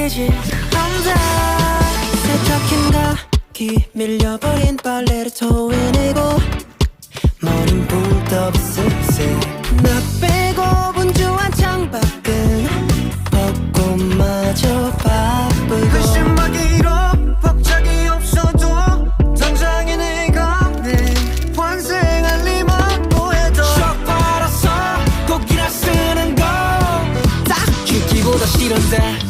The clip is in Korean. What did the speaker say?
느껴지지 않다 세척힌 감기 밀려버린 빨래를 토해내고 머린 붕 떠버슬슬 나 빼고 분주한 창밖은 벚꽃마저 바쁘고 의심하기로 박자기 없어도 당장에 내가 내 환생할 리만 보여도. 셔 팔아서 곡이라 쓰는 거딱 죽기보다 싫은데.